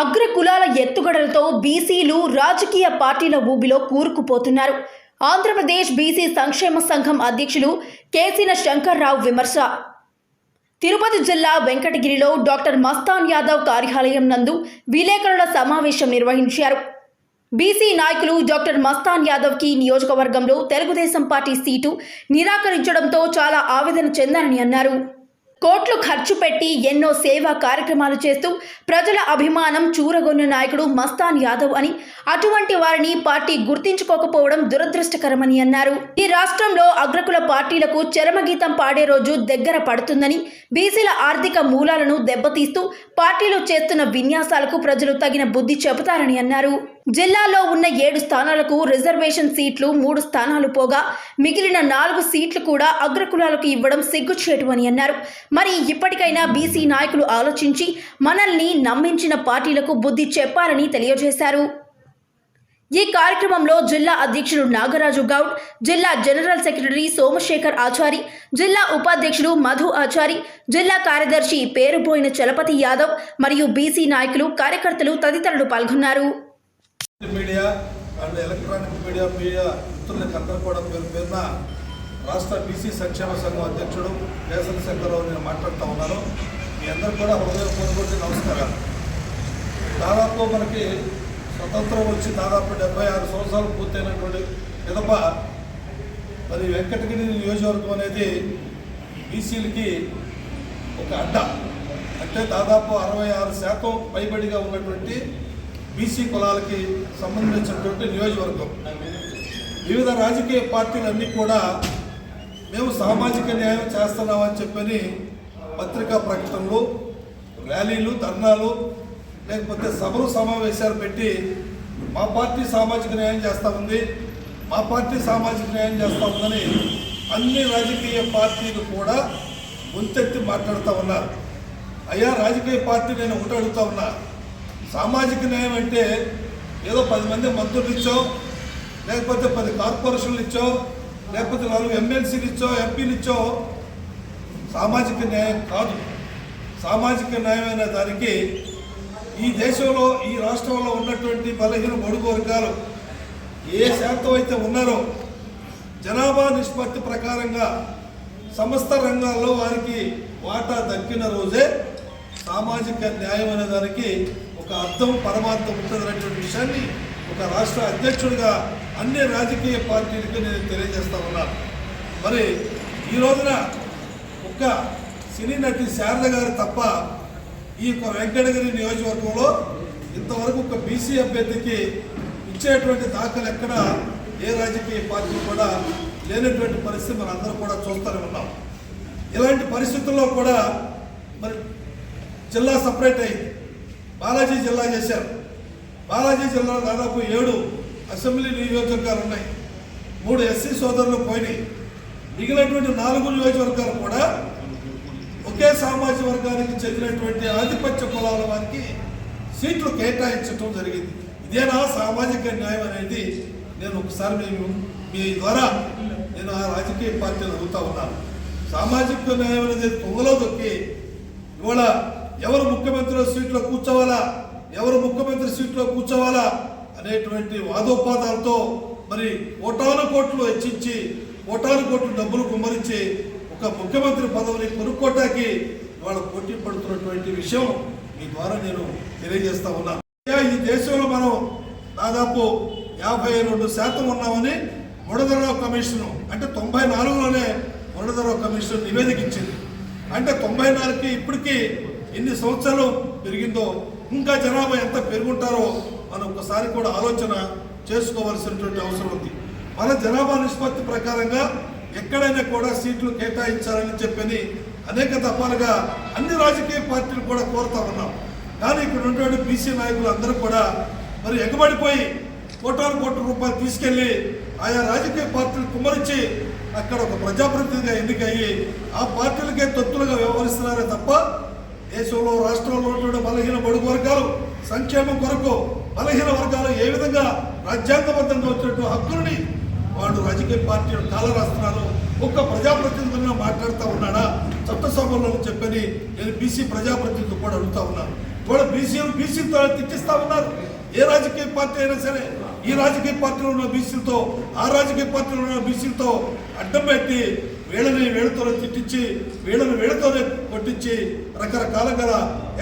అగ్ర కులాల ఎత్తుగడలతో బీసీలు రాజకీయ పార్టీల ఊబిలో కూరుకుపోతున్నారు. ఆంధ్రప్రదేశ్ బీసీ సంక్షేమ సంఘం అధ్యక్షులు కేసీన శంకర్రావు విమర్శ. తిరుపతి జిల్లా వెంకటగిరిలో డాక్టర్ మస్తాన్ యాదవ్ కార్యాలయం నందు విలేకరుల సమావేశం నిర్వహించారు. బీసీ నాయకులు డాక్టర్ మస్తాన్ యాదవ్కి నియోజకవర్గంలో తెలుగుదేశం పార్టీ సీటు నిరాకరించడంతో చాలా ఆవేదన చెందారని అన్నారు. కోట్లు ఖర్చు పెట్టి ఎన్నో సేవా కార్యక్రమాలు చేస్తూ ప్రజల అభిమానం చూరగొన్న నాయకుడు మస్తాన్ యాదవ్ అని అటువంటి వారిని పార్టీ గుర్తించుకోకపోవడం దురదృష్టకరమని అన్నారు. ఈ రాష్ట్రంలో అగ్రకుల పార్టీలకు చరమగీతం పాడే రోజు దగ్గర పడుతుందని బీసీల ఆర్థిక మూలాలను దెబ్బతీస్తూ పార్టీలు చేస్తున్న విన్యాసాలకు ప్రజలు తగిన బుద్ధి చెబుతారని అన్నారు. జిల్లాలో ఉన్న ఏడు స్థానాలకు రిజర్వేషన్ సీట్లు మూడు స్థానాలు పోగా మిగిలిన నాలుగు సీట్లు కూడా అగ్రకులాలకు ఇవ్వడం సిగ్గుచేటు అని అన్నారు. మరి ఇప్పటికైనా బీసీ నాయకులు ఆలోచించి మనల్ని నమ్మించిన పార్టీలకు బుద్ధి చెప్పాలని తెలియజేశారు. ఈ కార్యక్రమంలో జిల్లా అధ్యక్షుడు నాగరాజు గౌడ్ జిల్లా జనరల్ సెక్రటరీ సోమశేఖర్ ఆచారి జిల్లా ఉపాధ్యక్షుడు మధు ఆచారి జిల్లా కార్యదర్శి పేరుపోయిన చలపతి యాదవ్ మరియు బీసీ నాయకులు కార్యకర్తలు తదితరులు పాల్గొన్నారు. Media and electronic media media మిత్రులకు అందరూ కూడా పేరు పేరున రాష్ట్ర బీసీ సంక్షేమ సంఘం అధ్యక్షుడు వేసన శంకర్రావు నేను మాట్లాడుతూ ఉన్నాను. మీ అందరూ కూడా హృదయపూర్వక నమస్కారాలు. దాదాపు మనకి స్వతంత్రం వచ్చి దాదాపు డెబ్బై ఆరు సంవత్సరాలు పూర్తయినటువంటి విధప మరి వెంకటగిరి నియోజకవర్గం అనేది బీసీలకి ఒక అడ్డ. అంటే దాదాపు అరవై ఆరు శాతం పైబడిగా ఉన్నటువంటి బీసీ కులాలకి సంబంధించినటువంటి నియోజకవర్గం. వివిధ రాజకీయ పార్టీలన్నీ కూడా మేము సామాజిక న్యాయం చేస్తున్నామని చెప్పని పత్రికా ప్రకటనలు ర్యాలీలు ధర్నాలు లేకపోతే సభలు సమావేశాలు పెట్టి మా పార్టీ సామాజిక న్యాయం చేస్తూ ఉంది మా పార్టీ సామాజిక న్యాయం చేస్తూ ఉందని అన్ని రాజకీయ పార్టీలు కూడా ముంతెత్తి మాట్లాడుతూ ఉన్నారు. అయ్యా రాజకీయ పార్టీ నేను ఒకటి అడుగుతా ఉన్నా. సామాజిక న్యాయం అంటే ఏదో పది మంది మంత్రులు ఇచ్చో లేకపోతే పది కార్పొరేషన్లు ఇచ్చో లేకపోతే నాలుగు ఎమ్మెల్సీలు ఇచ్చో ఎంపీలు ఇచ్చో సామాజిక న్యాయం కాదు. సామాజిక న్యాయం అనే దానికి ఈ దేశంలో ఈ రాష్ట్రంలో ఉన్నటువంటి బలహీన బడుగు వర్గాలు ఏ శాతం అయితే ఉన్నారో జనాభా నిష్పత్తి ప్రకారంగా సమస్త రంగాల్లో వారికి వాటా దక్కిన రోజే సామాజిక న్యాయం అనే దానికి ఒక అర్థం పరమార్థం ఉంటుందనేటువంటి విషయాన్ని ఒక రాష్ట్ర అధ్యక్షుడిగా అన్ని రాజకీయ పార్టీలకు నేను తెలియజేస్తా ఉన్నాను. మరి ఈ రోజున ఒక్క సినీ నటి శారద గారు తప్ప ఈ యొక్క వెంకటగిరి నియోజకవర్గంలో ఇంతవరకు ఒక బీసీ అభ్యర్థికి ఇచ్చేటువంటి దాఖలు ఎక్కడ ఏ రాజకీయ పార్టీ కూడా లేనటువంటి పరిస్థితి మనందరం కూడా చూస్తూనే ఉన్నాం. ఇలాంటి పరిస్థితుల్లో కూడా మరి జిల్లా సపరేట్ అయింది. బాలాజీ జిల్లా చేశారు. బాలాజీ జిల్లాలో దాదాపు ఏడు అసెంబ్లీ నియోజకవర్గాలు ఉన్నాయి. మూడు ఎస్సీ సోదరులు పోయినాయి. మిగిలినటువంటి నాలుగు నియోజకవర్గాలు కూడా ఒకే సామాజిక వర్గానికి చెందినటువంటి ఆధిపత్య కులాల వారికి సీట్లు కేటాయించడం జరిగింది. ఇదేనా సామాజిక న్యాయం అనేది? నేను ఒకసారి మేము మీ ద్వారా నేను ఆ రాజకీయ పార్టీలు అడుగుతా ఉన్నాను. సామాజిక న్యాయం అనేది పొంగలో దొక్కి ఇవాళ ఎవరు ముఖ్యమంత్రి సీట్లో కూర్చోవాలా? ఎవరు ముఖ్యమంత్రి సీట్లో కూర్చోవాలా? అనేటువంటి వాదోపాదాలతో మరి కోటాను కోట్లు హెచ్చించి కోటాను కోట్లు డబ్బులు కుమ్మరించి ఒక ముఖ్యమంత్రి పదవిని కొనుక్కోటానికి వాళ్ళు పోటీ పడుతున్నటువంటి విషయం మీ ద్వారా నేను తెలియజేస్తా ఉన్నాను. ఈ దేశంలో మనం దాదాపు యాభై రెండు శాతం ఉన్నామని ముడదరావు కమిషన్ అంటే తొంభై నాలుగులోనే ముడదరావు కమిషన్ నివేదిక ఇచ్చింది. అంటే తొంభై నాలుగుకి ఇప్పటికీ ఎన్ని సంవత్సరాలు పెరిగిందో ఇంకా జనాభా ఎంత పెరుగుంటారో మనం ఒకసారి కూడా ఆలోచన చేసుకోవాల్సినటువంటి అవసరం ఉంది. మన జనాభా నిష్పత్తి ప్రకారంగా ఎక్కడైనా కూడా సీట్లు కేటాయించాలని చెప్పని అనేక దఫాలుగా అన్ని రాజకీయ పార్టీలు కూడా కోరుతా ఉన్నాం. కానీ ఇక్కడ ఉన్నటువంటి బీసీ నాయకులు అందరూ కూడా మరి ఎగబడిపోయి కోటాను కోట్ల రూపాయలు తీసుకెళ్ళి ఆయా రాజకీయ పార్టీలు కుమ్మరించి అక్కడ ఒక ప్రజాప్రతినిధిగా ఎన్నికయ్యి ఆ పార్టీలకే తొత్తులుగా వ్యవహరిస్తున్నారే తప్ప దేశంలో రాష్ట్రంలో ఉన్నటువంటి బలహీన బడుగు వర్గాలు సంక్షేమం కొరకు బలహీన వర్గాలు ఏ విధంగా రాజ్యాంగబద్ధంగా వచ్చినటువంటి హక్కులని వాళ్ళు రాజకీయ పార్టీలు కాల రాస్తున్నారు ఒక్క ప్రజాప్రతినిధులను మాట్లాడుతూ ఉన్నాడా? చట్టసభలో చెప్పని నేను బీసీ ప్రజాప్రతినిధులు కూడా అడుగుతా ఉన్నాను కూడా బీసీలు బీసీలతో తిట్టిస్తా ఉన్నారు. ఏ రాజకీయ పార్టీ అయినా సరే ఈ రాజకీయ పార్టీలో ఉన్న బీసీలతో ఆ రాజకీయ పార్టీలో ఉన్న బీసీలతో అడ్డం పెట్టి వీళ్ళని వీళ్ళతోనే తిట్టించి వీళ్ళని వీళ్ళతోనే కొట్టించి రకరకాల గల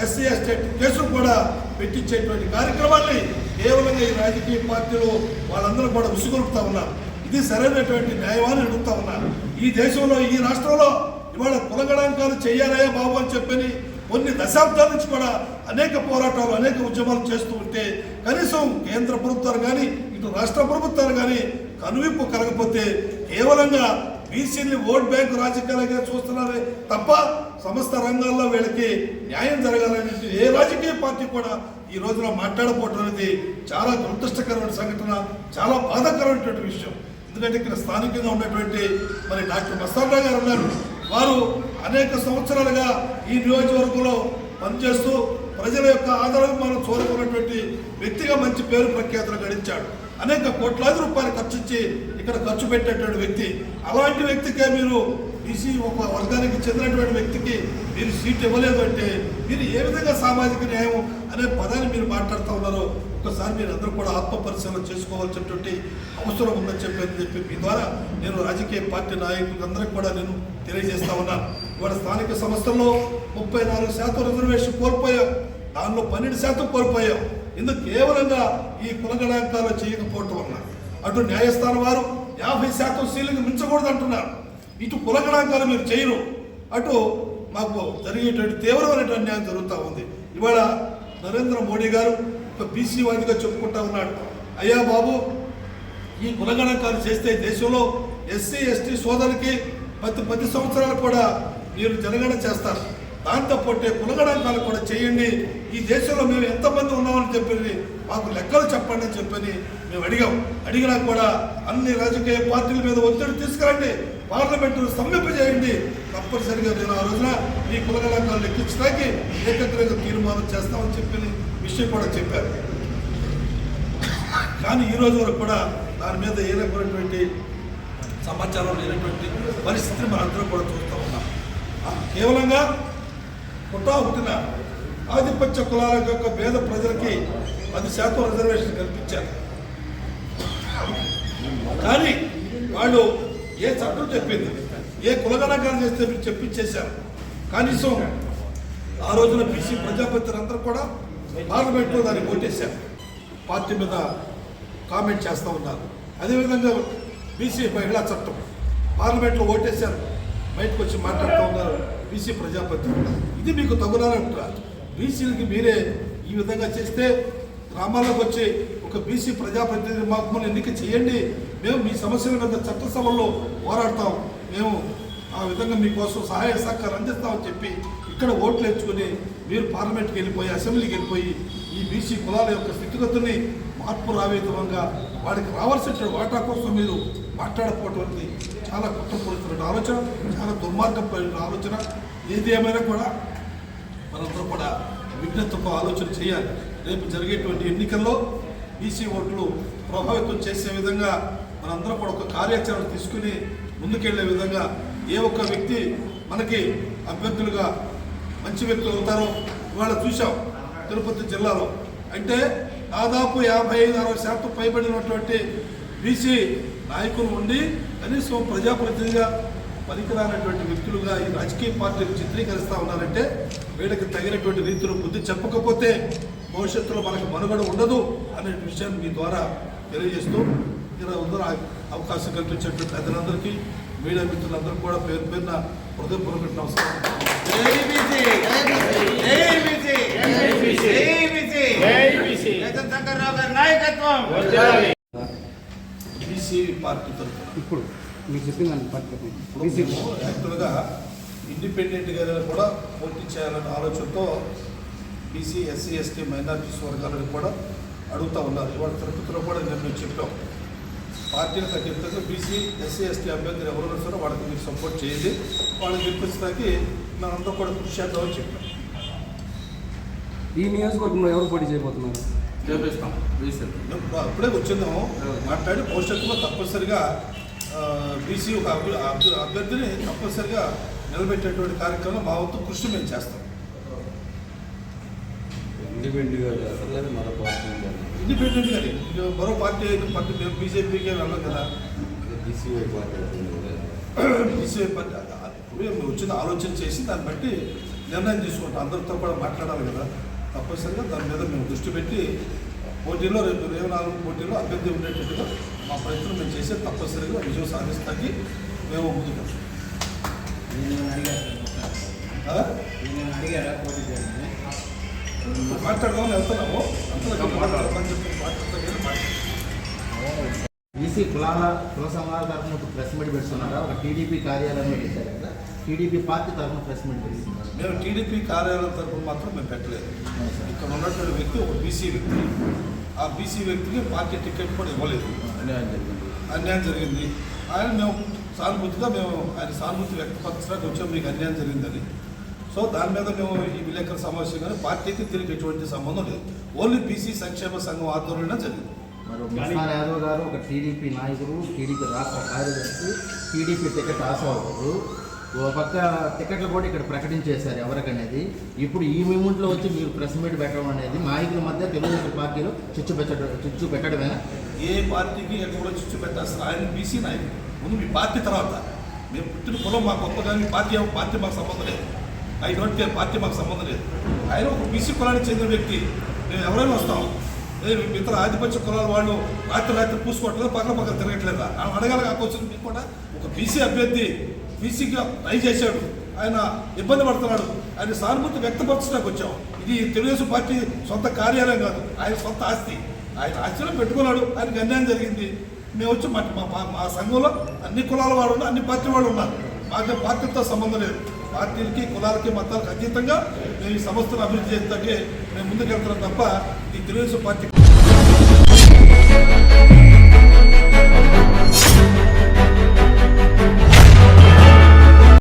ఎస్సీ ఎస్టేట్ కేసులు కూడా పెట్టించేటువంటి కార్యక్రమాన్ని కేవలంగా ఈ రాజకీయ పార్టీలు వాళ్ళందరూ కూడా ఉసుగొలుపుతా ఉన్నారు. ఇది సరైనటువంటి న్యాయమాన్ని అడుగుతా ఉన్నారు. ఈ దేశంలో ఈ రాష్ట్రంలో ఇవాళ కులగణాంకాలు చేయాలయా బాబు అని చెప్పని కొన్ని దశాబ్దాల నుంచి కూడా అనేక పోరాటాలు అనేక ఉద్యమాలు చేస్తూ ఉంటే కనీసం కేంద్ర ప్రభుత్వాలు కానీ ఇటు రాష్ట్ర ప్రభుత్వాలు కానీ కనువిప్పు కలగకపోతే కేవలంగా బీసీని ఓట్ బ్యాంక్ రాజకీయాలుగా చూస్తున్నారే తప్ప సమస్త రంగాల్లో వీళ్ళకి న్యాయం జరగాలని ఏ రాజకీయ పార్టీ కూడా ఈ రోజున మాట్లాడకపోవటం అనేది చాలా దురదృష్టకరమైన సంఘటన చాలా బాధాకరమైనటువంటి విషయం. ఎందుకంటే ఇక్కడ స్థానికంగా ఉన్నటువంటి మరి డాక్టర్ మస్తాన్రావు గారు ఉన్నారు. వారు అనేక సంవత్సరాలుగా ఈ నియోజకవర్గంలో పనిచేస్తూ ప్రజల యొక్క ఆదరణ మనం చూరుకున్నటువంటి వ్యక్తిగా మంచి పేరు ప్రఖ్యాతులు గడించాడు. అనేక కోట్లాది రూపాయలు ఖర్చుచ్చి ఇక్కడ ఖర్చు పెట్టేటువంటి వ్యక్తి. అలాంటి వ్యక్తికే మీరు బీసీ ఒక వర్గానికి చెందినటువంటి వ్యక్తికి మీరు సీట్ ఇవ్వలేదు అంటే మీరు ఏ విధంగా సామాజిక న్యాయం అనే పదాన్ని మీరు మాట్లాడుతూ ఉన్నారో ఒకసారి మీరు అందరూ కూడా ఆత్మ పరిశీలన చేసుకోవాల్సినటువంటి అవసరం ఉందని చెప్పేది చెప్పి మీ ద్వారా నేను రాజకీయ పార్టీ నాయకులందరికీ కూడా నేను తెలియజేస్తా ఉన్నాను ఇవాళ స్థానిక సంస్థల్లో ముప్పై నాలుగు శాతం రిజర్వేషన్ కోల్పోయాం. దానిలో పన్నెండు శాతం కోల్పోయాం. ఇందుకు కేవలంగా ఈ కులగణాంకాలు చేయకపోవటం వల్ల అటు న్యాయస్థానం వారు యాభై శాతం సీలింగ్ మించకూడదు అంటున్నారు ఇటు కులగణాంకాలు మీరు చేయరు. అటు మాకు జరిగేటువంటి తీవ్రమైనటువంటి అన్యాయం జరుగుతూ ఉంది. ఇవాళ నరేంద్ర మోడీ గారు ఒక బీసీ వాదిగా చెప్పుకుంటా ఉన్నాడు. అయ్యా బాబు ఈ కులగణాంకాలు చేస్తే దేశంలో ఎస్సీ ఎస్టీ సోదరులకి ప్రతి పది సంవత్సరాలు కూడా మీరు జనగణన చేస్తారు. దాంతో పొట్టే కులగణాంకాలు కూడా చేయండి. ఈ దేశంలో మేము ఎంతమంది ఉన్నామని చెప్పి మాకు లెక్కలు చెప్పండి అని చెప్పని మేము అడిగాం. అడిగినా కూడా అన్ని రాజకీయ పార్టీల మీద ఒత్తిడి తీసుకురండి. పార్లమెంటు స్తంభింపజేయండి తప్పనిసరిగా నేను ఆ రోజున ఈ కులగణాంకాలు లెక్కించడానికి ఏకగ్రంగా తీర్మానం చేస్తామని చెప్పిన విషయం కూడా చెప్పారు. కానీ ఈ రోజు వరకు కూడా దాని మీద ఏ రకమైనటువంటి సమాచారం లేనటువంటి పరిస్థితిని మనందరం కూడా చూస్తూ ఉన్నాం. కేవలంగా పుట్టా పుట్టిన ఆధిపత్య కులాల యొక్క పేద ప్రజలకి పది శాతం రిజర్వేషన్ కల్పించారు. కానీ వాళ్ళు ఏ చట్టం చెప్పింది ఏ కులగణకాలు చేస్తే మీరు చెప్పించేశారు. కనీసం ఆ రోజున బీసీ ప్రజాపతిలందరూ కూడా పార్లమెంట్లో దాన్ని ఓటేశారు. పార్టీ మీద కామెంట్ చేస్తూ ఉన్నారు. అదేవిధంగా బీసీ మహిళా చట్టం పార్లమెంట్లో ఓటేశారు. బయటకు వచ్చి మాట్లాడుతూ ఉన్నారు. బీసీ ప్రజాపతి ఇది మీకు తగునారంటారు బీసీలకి మీరే ఈ విధంగా చేస్తే గ్రామాలకు వచ్చి ఒక బీసీ ప్రజాప్రతినిధి మాకు ఎన్నిక చేయండి. మేము మీ సమస్యల మీద చట్టసభల్లో పోరాడతాం. మేము ఆ విధంగా మీకోసం సహాయ సహకారం అందిస్తామని చెప్పి ఇక్కడ ఓట్లు ఎంచుకొని మీరు పార్లమెంట్కి వెళ్ళిపోయి అసెంబ్లీకి వెళ్ళిపోయి ఈ బీసీ కులాల యొక్క స్థితిగతుల్ని మార్పు రావే విధంగా వాడికి రావాల్సిన వాటా కోసం మీరు మాట్లాడకపోవటం చాలా కుట్రపడుతున్న ఆలోచన చాలా దుర్మార్గమైన ఆలోచన. ఏది ఏమైనా కూడా మనందరూ కూడా విజ్ఞతతో ఆలోచన చేయాలి. రేపు జరిగేటువంటి ఎన్నికల్లో బీసీ ఓట్లు ప్రభావితం చేసే విధంగా మనందరం కూడా ఒక కార్యాచరణ తీసుకుని ముందుకెళ్ళే విధంగా ఏ ఒక్క వ్యక్తి మనకి అభ్యర్థులుగా మంచి వ్యక్తులు అవుతారో ఇవాళ చూసాం తిరుపతి జిల్లాలో. అంటే దాదాపు యాభై ఐదు అరవై శాతం పైబడినటువంటి బీసీ నాయకులు ఉండి కనీసం ప్రజాప్రతినిధిగా పనికిరానటువంటి వ్యక్తులుగా ఈ రాజకీయ పార్టీలు చిత్రీకరిస్తూ ఉన్నారంటే వీళ్ళకి తగినటువంటి రీతిలో బుద్ధి చెప్పకపోతే భవిష్యత్తులో మనకు మనుగడ ఉండదు అనే విషయాన్ని మీ ద్వారా తెలియజేస్తూ ఇలా అందరూ అవకాశం కల్పించినటువంటి పెద్దలందరికీ మీడియా మిత్రులందరూ కూడా పేరు పేరున హృదయపూర్వక నమస్కారం నాయకత్వం బీసీ పార్టీ తరఫున. ఇప్పుడు మీరు చెప్పిన దాన్ని పట్టుకోండి ఇప్పుడు యాక్చువల్గా ఇండిపెండెంట్గా కూడా పోటీ చేయాలనే ఆలోచనతో బీసీ ఎస్సీ ఎస్టీ మైనారిటీస్ వర్గాలను కూడా అడుగుతా ఉన్నారు. ఇవాళ తిరుపతిలో కూడా నేను చెప్పాం. పార్టీలకు అతీతంగా బీసీ ఎస్సీ ఎస్టీ అభ్యర్థులు ఎవరు వస్తారో వాళ్ళకి మీరు సపోర్ట్ చేయండి. వాళ్ళని గెలిపించడానికి మనందరం కూడా కృషి చేద్దామని చెప్పాం ఈ నియోజకవర్గంలో ఎవరు పోటీ చేయబోతున్నారు? చేపిస్తాం అప్పుడే వచ్చిందాము మాట్లాడి భవిష్యత్తులో తప్పనిసరిగా బీసీ ఒక అభ్య- అభ్య- అభ్యర్థిని తప్పనిసరిగా నిలబెట్టేటువంటి కార్యక్రమం మా వంతు కృషి మేము చేస్తాం. చేస్తారు లేదా మరో పార్టీ ఇండిపెండెంట్ మరో పార్టీ పార్టీ మేము బీజేపీకే వెళ్ళాం కదా. BCY party. బీసీఐ పార్టీ ఇప్పుడు మేము వచ్చిన ఆలోచన చేసి దాన్ని బట్టి నిర్ణయం తీసుకుంటాం. అందరితో కూడా మాట్లాడాలి కదా. తప్పనిసరిగా దాని మీద మేము దృష్టి పెట్టి పోటీలో రేపు రేపు నాలుగు పోటీలో అభ్యర్థి ఉండేటట్టుగా మా ప్రయత్నం మేము చేసే తప్పనిసరిగా విజయం సాధిస్తానికి మేము ముందుకు ఆ? మాట్లాడదామని వెళ్తున్నాము. అంతలో మాట్లాడదామని చెప్పి మాట్లాడతాం మాట్లాడతాం బీసీ కులాల కుల సంఘాల తరఫున ఇప్పుడు ప్రెస్ మీట్ పెడుతున్నారా? ఒక టీడీపీ కార్యాలయంలో పెట్టారు? కదా టీడీపీ పార్టీ తరఫున ప్రెస్ మీట్ మేము టీడీపీ కార్యాలయం తరఫున మాత్రం మేము పెట్టలేదు. ఇక్కడ ఉన్నటువంటి వ్యక్తి ఒక బీసీ వ్యక్తి. ఆ బీసీ వ్యక్తికి పార్టీ టికెట్ కూడా ఇవ్వలేదు. అన్యాయం జరిగింది. అన్యాయం జరిగింది. ఆయన మేము సానుభూతిగా మేము ఆయన సానుభూతి వ్యక్తపరచడానికి వచ్చాము. మీకు అన్యాయం జరిగిందని. సో దాని మీద మేము ఈ విలేకరుల సమావేశం కానీ పార్టీకి తిరిగి ఎటువంటి సంబంధం లేదు. ఓన్లీ బీసీ సంక్షేమ సంఘం ఆధ్వర్యంలో జరిగింది. మరి యాదవ్ గారు ఒక టీడీపీ నాయకుడు టీడీపీ రాష్ట్ర కార్యదర్శి టీడీపీ టికెట్ ఆశావకుడు ఓ పక్క టికెట్లు కూడా ఇక్కడ ప్రకటించేశారు ఎవరికనేది. ఇప్పుడు ఈ మూమెంట్లో వచ్చి మీరు ప్రెస్ మీట్ పెట్టడం అనేది నాయకుల మధ్య తెలుగుదేశం పార్టీలో చిచ్చు పెట్టడం చిచ్చు పెట్టడమేనా? ఏ పార్టీకి ఎక్కడ కూడా చిచ్చు పెట్టాల్సిన ఆయన బీసీ నాయకుడు. ముందు మీ పార్టీ తర్వాత. మేము పుట్టిన కులం మాకు గొప్ప కానీ మీ పార్టీ పార్టీ మాకు సంబంధం లేదు. ఐ డోంట్ కేర్ పార్టీ మాకు సంబంధం లేదు. ఆయన ఒక బీసీ కులానికి చెందిన వ్యక్తి. మేము ఎవరైనా వస్తాం. ఇతర ఆధిపత్య కులాల వాళ్ళు రాత్రి రాత్రి పూసుకోవట్లేదు పక్కన పక్కన తిరగట్లేదా అడగాలి కాకపోతే మీకు కూడా ఒక బీసీ అభ్యర్థి బీసీగా ట్రై చేశాడు. ఆయన ఇబ్బంది పడుతున్నాడు. ఆయన సానుభూతి వ్యక్తపరచడానికి వచ్చాం. ఇది తెలుగుదేశం పార్టీ సొంత కార్యాలయం కాదు. ఆయన సొంత ఆస్తి. ఆయన ఆస్తిలో పెట్టుకున్నాడు. ఆయనకి అన్యాయం జరిగింది. మేము వచ్చి మా మా- మా సంఘంలో అన్ని కులాల వాడు అన్ని పార్టీ వాళ్ళు ఉన్నారు. మాకు పార్టీతో సంబంధం లేదు. పార్టీలకి కులాలకి మతాలకు అతీతంగా మేము ఈ సంస్థను అభివృద్ధి చేస్తాకే మేము ముందుకెళ్తున్నాం తప్ప ఈ తెలుగుదేశం పార్టీ